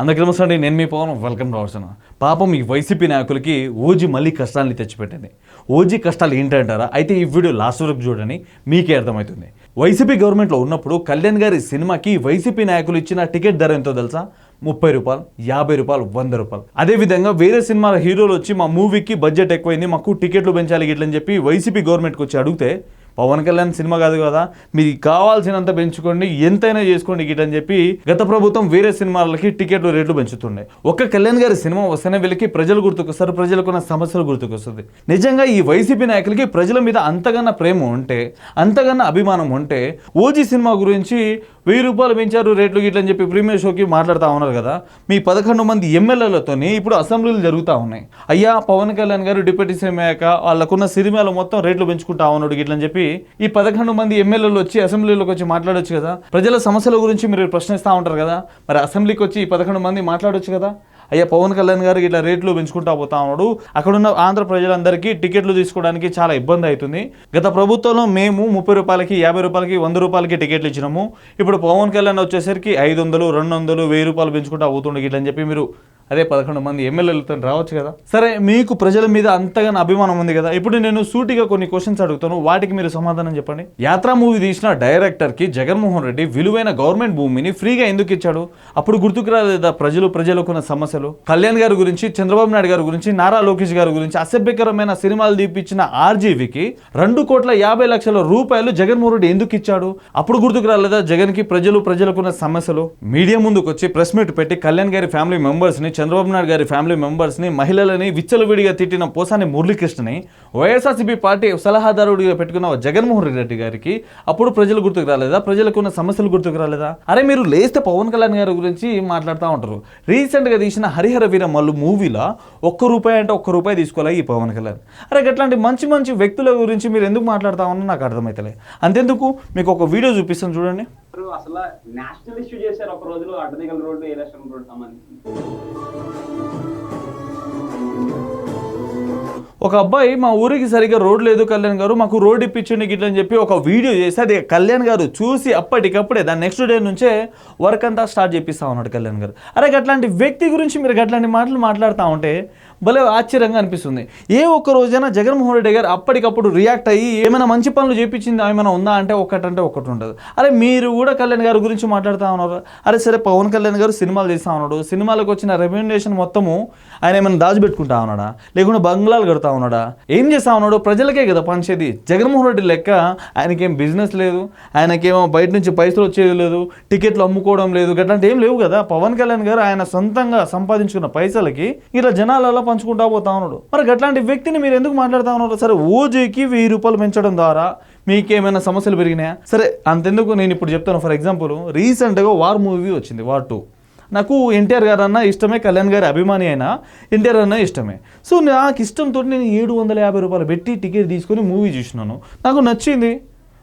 అందరికీ నమస్తే అండి. నేను మీ పవన్. వెల్కమ్ రావచ్చు పాపం ఈ వైసీపీ నాయకులకి ఓజీ మళ్ళీ కష్టాలని తెచ్చిపెట్టింది. ఓజీ కష్టాలు ఏంటంటారా? అయితే ఈ వీడియో లాస్ట్ వరకు చూడని మీకే అర్థమవుతుంది. వైసీపీ గవర్నమెంట్లో ఉన్నప్పుడు కళ్యాణ్ గారి సినిమాకి వైసీపీ నాయకులు ఇచ్చిన టికెట్ ధర ఎంతో తెలుసా? ముప్పై రూపాయలు యాభై రూపాయలు వంద రూపాయలు. అదేవిధంగా వేరే సినిమా హీరోలు వచ్చి మా మూవీకి బడ్జెట్ ఎక్కువైంది మాకు టికెట్లు పెంచాలి ఇట్లని చెప్పి వైసీపీ గవర్నమెంట్కి వచ్చి అడిగితే పవన్ కళ్యాణ్ సినిమా కాదు కదా. మీరు కావాల్సినంత పెంచుకోండి ఎంతైనా చేసుకోండి గిట్ అని చెప్పి గత ప్రభుత్వం వేరే సినిమాలకి టికెట్లు రేట్లు పెంచుతుండే. ఒక్క కళ్యాణ్ గారి సినిమా వస్తేనే వీళ్ళకి ప్రజలు గుర్తుకొస్తారు ప్రజలకున్న సమస్యలు గుర్తుకొస్తుంది. నిజంగా ఈ వైసీపీ నాయకులకి ప్రజల మీద అంతకన్నా ప్రేమ ఉంటే అంతకన్నా అభిమానం ఉంటే ఓజీ సినిమా గురించి వెయ్యి రూపాయలు పెంచారు రేట్లు గిట్ల అని చెప్పి ప్రీమియర్ షోకి మాట్లాడుతూ ఉన్నారు కదా. మీ పదకొండు మంది ఎమ్మెల్యేలతోని ఇప్పుడు అసెంబ్లీలు జరుగుతూ ఉన్నాయి. అయ్యా పవన్ కళ్యాణ్ గారు డిప్యూటీ సీఎం అయ్యాక వాళ్ళకున్న సినిమాలు మొత్తం రేట్లు పెంచుకుంటా ఉన్నాడు గిట్లని చెప్పి ఈ పదకొండు మంది ఎమ్మెల్యేలు వచ్చి అసెంబ్లీలోకి వచ్చి మాట్లాడొచ్చు కదా? ప్రజల సమస్యల గురించి మీరు ప్రశ్నిస్తూ ఉంటారు కదా? మరి అసెంబ్లీకి వచ్చి ఈ పదకొండు మంది మాట్లాడొచ్చు కదా? అయ్యా పవన్ కళ్యాణ్ గారికి ఇట్లా రేట్లు పెంచుకుంటా పోతా ఉన్నాడు. అక్కడున్న ఆంధ్ర ప్రజలందరికీ టికెట్లు తీసుకోవడానికి చాలా ఇబ్బంది అవుతుంది. గత ప్రభుత్వంలో మేము ముప్పై రూపాయలకి యాభై రూపాయలకి వంద రూపాయలకి టికెట్లు ఇచ్చినాము. ఇప్పుడు పవన్ కళ్యాణ్ వచ్చేసరికి ఐదు వందలు రెండు వందలు వెయ్యి రూపాయలు పెంచుకుంటా పోతుండే ఇట్లని చెప్పి మీరు అదే పదకొండు మంది ఎమ్మెల్యేలతో రావచ్చు కదా? సరే మీకు ప్రజల మీద అంతగానో అభిమానం ఉంది కదా? ఇప్పుడు నేను సూటిగా కొన్ని క్వశ్చన్స్ అడుగుతాను. వాటికి మీరు సమాధానం చెప్పండి. యాత్రా మూవీ తీసిన డైరెక్టర్కి జగన్మోహన్ రెడ్డి విలువైన గవర్నమెంట్ భూమిని ఫ్రీగా ఎందుకు ఇచ్చాడు? అప్పుడు గుర్తుకు రాలేదా ప్రజలు ప్రజలకున్న సమస్యలు? కళ్యాణ్ గారి గురించి చంద్రబాబు నాయుడు గారి గురించి నారా లోకేష్ గారి గురించి అసభ్యకరమైన సినిమాలు తీపిచ్చిన ఆర్జీవికి రెండు కోట్ల యాభై లక్షల రూపాయలు జగన్మోహన్ రెడ్డి ఎందుకు ఇచ్చాడు? అప్పుడు గుర్తుకు రాలేదా జగన్కి ప్రజలు ప్రజలకున్న సమస్యలు? మీడియా ముందుకు వచ్చి ప్రెస్ మీట్ పెట్టి కళ్యాణ్ గారి ఫ్యామిలీ మెంబర్స్ని చంద్రబాబు నాయుడు గారి ఫ్యామిలీ మెంబర్స్ని మహిళలని విచ్చలవిడిగా తిట్టిన పోసాని మురళీకృష్ణని వైఎస్ఆర్సీపీ పార్టీ సలహాదారుడిగా పెట్టుకున్న జగన్మోహన్ రెడ్డి గారికి అప్పుడు ప్రజలు గుర్తుకు రాలేదా? ప్రజలకు ఉన్న సమస్యలు గుర్తుకు రాలేదా? అరే మీరు లేస్తే పవన్ కళ్యాణ్ గారి గురించి మాట్లాడుతూ ఉంటారు. రీసెంట్గా తీసిన హరిహర వీర మల్లు మూవీలో ఒక్క రూపాయి అంటే ఒక్క రూపాయి తీసుకోవాలి ఈ పవన్ కళ్యాణ్. అరే అట్లాంటి మంచి మంచి వ్యక్తుల గురించి మీరు ఎందుకు మాట్లాడుతా ఉన్నా నాకు అర్థమవుతలే అంతెందుకు? మీకు ఒక వీడియో చూపిస్తాను చూడండి. అసలు నేషనల్ ఇష్యూ చేశారు ఒక రోజులో అడ్డదిగల రోడ్డు ఎలక్షన్ రోడ్డు సంబంధించి. ఒక అబ్బాయి మా ఊరికి సరిగ్గా రోడ్ లేదు కళ్యాణ్ గారు మాకు రోడ్ ఇప్పించండి గిట్ల అని చెప్పి ఒక వీడియో చేసి అది కళ్యాణ్ గారు చూసి అప్పటికప్పుడే దాని నెక్స్ట్ డే నుంచే వర్క్ అంతా స్టార్ట్ చేపిస్తా ఉన్నాడు కళ్యాణ్ గారు. అరే అట్లాంటి వ్యక్తి గురించి మీరు అట్లాంటి మాటలు మాట్లాడుతూ ఉంటే భలే ఆశ్చర్యంగా అనిపిస్తుంది. ఏ ఒక్క రోజైనా జగన్మోహన్ రెడ్డి గారు అప్పటికప్పుడు రియాక్ట్ అయ్యి ఏమైనా మంచి పనులు చేపించింది ఏమైనా ఉందా అంటే ఒకటంటే ఒకటి ఉండదు. అరే మీరు కూడా కళ్యాణ్ గారి గురించి మాట్లాడుతూ ఉన్నారు. అరే సరే పవన్ కళ్యాణ్ గారు సినిమాలు తీస్తూ ఉన్నాడు. సినిమాలకు వచ్చిన రెమ్యూనరేషన్ మొత్తము ఆయన ఏమైనా దాచిపెట్టుకుంటా ఉన్నాడా? లేకుంటే బంగ్లాలు కడతా ఉన్నాడా? ఏం చేస్తా ఉన్నాడు? ప్రజలకే కదా పంచేది. జగన్మోహన్ రెడ్డి లెక్క ఆయనకేం బిజినెస్ లేదు. ఆయనకేమో బయట నుంచి పైసలు వచ్చేది లేదు. టికెట్లు అమ్ముకోవడం లేదు. గట్లాంటి ఏం లేవు కదా. పవన్ కళ్యాణ్ గారు ఆయన సొంతంగా సంపాదించుకున్న పైసలకి ఇలా జనాలలో పంచుకుంటా పోతా ఉన్నాడు. మరి అట్లాంటి వ్యక్తిని మీరు ఎందుకు మాట్లాడుతా ఉన్నారు? సరే ఓజీకి వెయ్యి రూపాయలు పెంచడం ద్వారా మీకేమైనా సమస్యలు పెరిగినాయా? సరే అంతెందుకు నేను ఇప్పుడు చెప్తాను. ఫర్ ఎగ్జాంపుల్ రీసెంట్గా వార్ మూవీ వచ్చింది వార్ టూ. నాకు ఎన్టీఆర్ గారు అన్న ఇష్టమే కళ్యాణ్ గారి అభిమాని అయినా ఎన్టీఆర్ అన్న ఇష్టమే. సో నాకు ఇష్టంతో నేను ఏడు వందల యాభై రూపాయలు పెట్టి టికెట్ తీసుకొని మూవీ చూసినాను. నాకు నచ్చింది.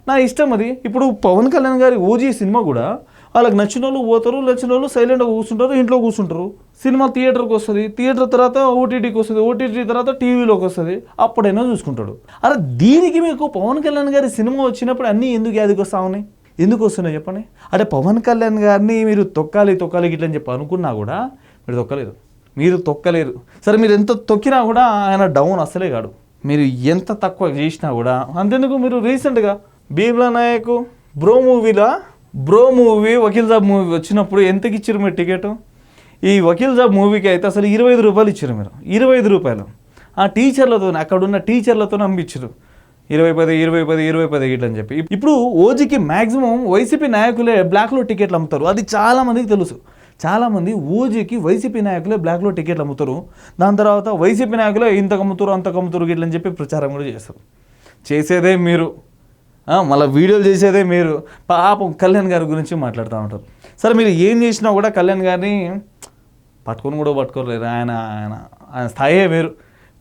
నా ఇష్టం అది. ఇప్పుడు పవన్ కళ్యాణ్ గారి ఓజీ సినిమా కూడా వాళ్ళకి నచ్చిన వాళ్ళు పోతారు నచ్చిన వాళ్ళు సైలెంట్గా కూర్చుంటారు ఇంట్లో కూర్చుంటారు. సినిమా థియేటర్కి వస్తుంది థియేటర్ తర్వాత ఓటీటీకి వస్తుంది ఓటీటీ తర్వాత టీవీలోకి వస్తుంది అప్పుడైనా చూసుకుంటాడు. అరే దీనికి మీకు పవన్ కళ్యాణ్ గారి సినిమా వచ్చినప్పుడు అన్నీ ఎందుకు యాదికి వస్తా ఉన్నాయి? ఎందుకు వస్తున్నాయి చెప్పండి? అంటే పవన్ కళ్యాణ్ గారిని మీరు తొక్కాలి తొక్కాలి గిట్ల అని చెప్పి అనుకున్నా కూడా మీరు తొక్కలేదు. మీరు తొక్కలేరు సరే మీరు ఎంత తొక్కినా కూడా ఆయన డౌన్ అసలే కాడు. మీరు ఎంత తక్కువ చేసినా కూడా అంతెందుకు మీరు రీసెంట్గా బీబ్లా నాయకు బ్రో మూవీలో bro movie Vakeel Saab movie వచ్చినప్పుడు ఎంతకి ఇచ్చారు మీరు టికెట్? ఈ వకీల్ సాబ్ మూవీకి అయితే అసలు ఇరవై ఐదు రూపాయలు ఇచ్చారు మీరు. ఇరవై ఐదు రూపాయలు. ఆ టీచర్లతో అక్కడ ఉన్న టీచర్లతో నమ్మించారు ఇరవై పది ఇరవై పది ఇరవై పది గిట్ల అని చెప్పి. ఇప్పుడు ఓజీకి మ్యాక్సిమం వైసీపీ నాయకులే బ్లాక్లో టికెట్లు అమ్ముతారు. అది చాలామందికి తెలుసు. చాలామంది ఓజీకి వైసీపీ నాయకులే బ్లాక్లో టికెట్లు అమ్ముతారు. దాని తర్వాత వైసీపీ నాయకులే ఇంత అమ్ముతారు అంత అమ్ముతారు గిట్ల చెప్పి ప్రచారం కూడా చేస్తారు. చేసేదే మీరు. మళ్ళీ వీడియోలు చేసేదే మీరు. పాపం కళ్యాణ్ గారి గురించి మాట్లాడుతూ ఉంటారు. సరే మీరు ఏం చేసినా కూడా కళ్యాణ్ గారిని పట్టుకొని కూడా పట్టుకోలేరు. ఆయన ఆయన ఆయన స్థాయే వేరు.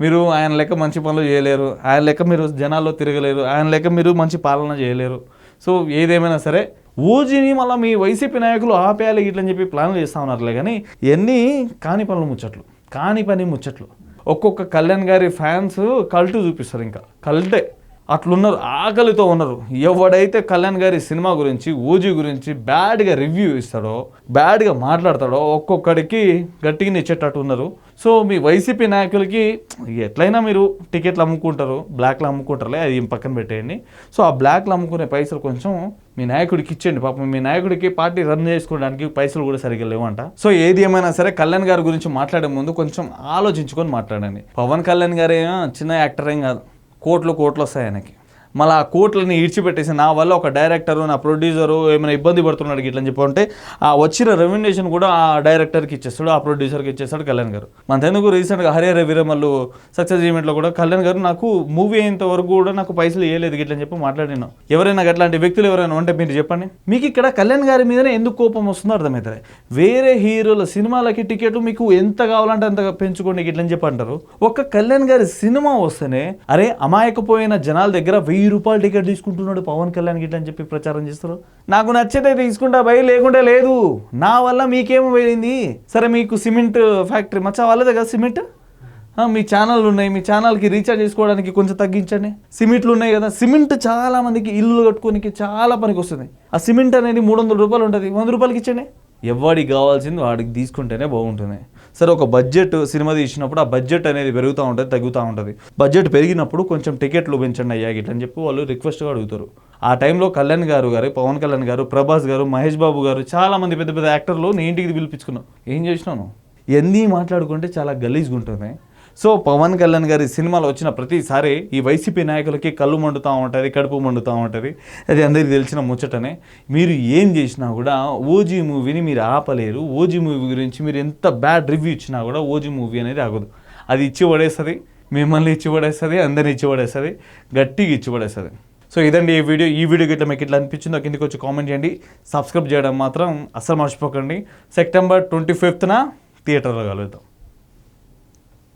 మీరు ఆయన లెక్క మంచి పనులు చేయలేరు. ఆయన లెక్క మీరు జనాల్లో తిరగలేరు. ఆయన లెక్క మీరు మంచి పాలన చేయలేరు. సో ఏదేమైనా సరే ఓజీని మళ్ళీ మీ వైసీపీ నాయకులు ఆపేయాలి ఇట్లని చెప్పి ప్లాన్లు చేస్తూ ఉన్నారులే కానీ ఇవన్నీ కాని పనులు ముచ్చట్లు కాని పని ముచ్చట్లు. ఒక్కొక్క కళ్యాణ్ గారి ఫ్యాన్స్ కల్టు చూపిస్తారు ఇంకా. కల్టే. అట్లున్నారు ఆకలితో ఉన్నారు. ఎవడైతే కళ్యాణ్ గారి సినిమా గురించి ఓజీ గురించి బ్యాడ్గా రివ్యూ ఇస్తాడో బ్యాడ్గా మాట్లాడతాడో ఒక్కొక్కడికి గట్టిగా ఇచ్చేటట్టు ఉన్నారు. సో మీ వైసీపీ నాయకులకి ఎట్లయినా మీరు టికెట్లు అమ్ముకుంటారు బ్లాక్లో అమ్ముకుంటారులే అది పక్కన పెట్టేయండి. సో ఆ బ్లాక్లో అమ్ముకునే పైసలు కొంచెం మీ నాయకుడికి ఇచ్చేయండి. పాపం మీ నాయకుడికి పార్టీ రన్ చేసుకోవడానికి పైసలు కూడా సరిగ్గా లేవంట. సో ఏది ఏమైనా సరే కళ్యాణ్ గారి గురించి మాట్లాడే ముందు కొంచెం ఆలోచించుకొని మాట్లాడండి. పవన్ కళ్యాణ్ గారు చిన్న యాక్టర్ ఏం కాదు. కోట్లు కోట్లు వస్తాయి ఆయనకి. మళ్ళీ ఆ కోట్లని ఈడ్చిపెట్టేసి నా వల్ల ఒక డైరెక్టరు నా ప్రొడ్యూసరు ఏమైనా ఇబ్బంది పడుతున్నాడు ఇట్లని అని చెప్పి అంటే ఆ వచ్చిన రెమ్యునేషన్ కూడా ఆ డైరెక్టర్కి ఇచ్చేస్తాడు ఆ ప్రొడ్యూసర్కి ఇచ్చేస్తాడు కళ్యాణ్ గారు. మనకెందుకు రీసెంట్గా హరిహర విరమల్లు సక్సెస్ ఈవెంట్లో కూడా కళ్యాణ్ గారు నాకు మూవీ అయ్యేంత వరకు కూడా నాకు పైసలు ఇవ్వలేదు ఇట్లా చెప్పి మాట్లాడినాను. ఎవరైనా అట్లాంటి వ్యక్తులు ఎవరైనా ఉంటే మీరు చెప్పండి. మీకు ఇక్కడ కళ్యాణ్ గారి మీదనే ఎందుకు కోపం వస్తుందో అర్థమవుతుంది వేరే హీరోల సినిమాలకి టికెట్ మీకు ఎంత కావాలంటే అంత పెంచుకోండి గిట్లని చెప్పి అంటారు. ఒక్క కళ్యాణ్ గారి సినిమా వస్తేనే అరే అమాయకపోయిన జనాల దగ్గర వెయ్యి రూపాయలు టికెట్ తీసుకుంటున్నాడు పవన్ కళ్యాణ్ గిట్ల అని చెప్పి ప్రచారం చేస్తారు. నాకు నచ్చితే తీసుకుంటా భయ లేకుంటే లేదు. నా వల్ల మీకేమో పోయింది సరే మీకు సిమెంట్ ఫ్యాక్టరీ మచ్చా వాళ్ళదే కదా సిమెంట్? మీ ఛానల్ ఉన్నాయి మీ ఛానల్కి రీఛార్జ్ చేసుకోవడానికి కొంచెం తగ్గించండి. సిమెంట్లు ఉన్నాయి కదా సిమెంట్ చాలా మందికి ఇల్లు కట్టుకోనికి చాలా పనికి వస్తుంది. ఆ సిమెంట్ అనేది మూడు వందల రూపాయలు ఉంటుంది. వంద రూపాయలకి ఇచ్చండి ఎవడికి కావాల్సింది వాడికి తీసుకుంటేనే బాగుంటుంది. సరే ఒక బడ్జెట్ సినిమా తీసినప్పుడు ఆ బడ్జెట్ అనేది పెరుగుతూ ఉంటుంది తగ్గుతూ ఉంటుంది. బడ్జెట్ పెరిగినప్పుడు కొంచెం టికెట్లు పెంచండి అయ్యా గిట్ల అని చెప్పి వాళ్ళు రిక్వెస్ట్గా అడుగుతారు. ఆ టైంలో కళ్యాణ్ గారు గారు పవన్ కళ్యాణ్ గారు ప్రభాస్ గారు మహేష్ బాబు గారు చాలా మంది పెద్ద పెద్ద యాక్టర్లు నీ ఇంటికి పిలిపించుకున్నాను ఏం చేసినాను ఎన్ని మాట్లాడుకుంటే చాలా గలీజ్గా ఉంటుంది. సో పవన్ కళ్యాణ్ గారి సినిమాలు వచ్చిన ప్రతిసారి ఈ వైసీపీ నాయకులకి కళ్ళు మండుతూ ఉంటుంది కడుపు మండుతూ ఉంటుంది. అది అందరికీ తెలిసిన ముచ్చటనే. మీరు ఏం చేసినా కూడా ఓజీ మూవీని మీరు ఆపలేరు. ఓజీ మూవీ గురించి మీరు ఎంత బ్యాడ్ రివ్యూ ఇచ్చినా కూడా ఓజీ మూవీ అనేది ఆగదు. అది ఇచ్చి పడేస్తుంది మిమ్మల్ని ఇచ్చి పడేస్తుంది అందరిని ఇచ్చి పడేస్తుంది గట్టిగా ఇచ్చి పడేస్తుంది. సో ఇదండి ఈ వీడియో. ఈ వీడియో గిట్ల మీకు ఇట్లా అనిపించిందో కిందకి వచ్చి కామెంట్ చేయండి. సబ్స్క్రైబ్ చేయడం మాత్రం అస్సలు మర్చిపోకండి. సెప్టెంబర్ ట్వంటీ ఫిఫ్త్న థియేటర్లో కలుగుతాం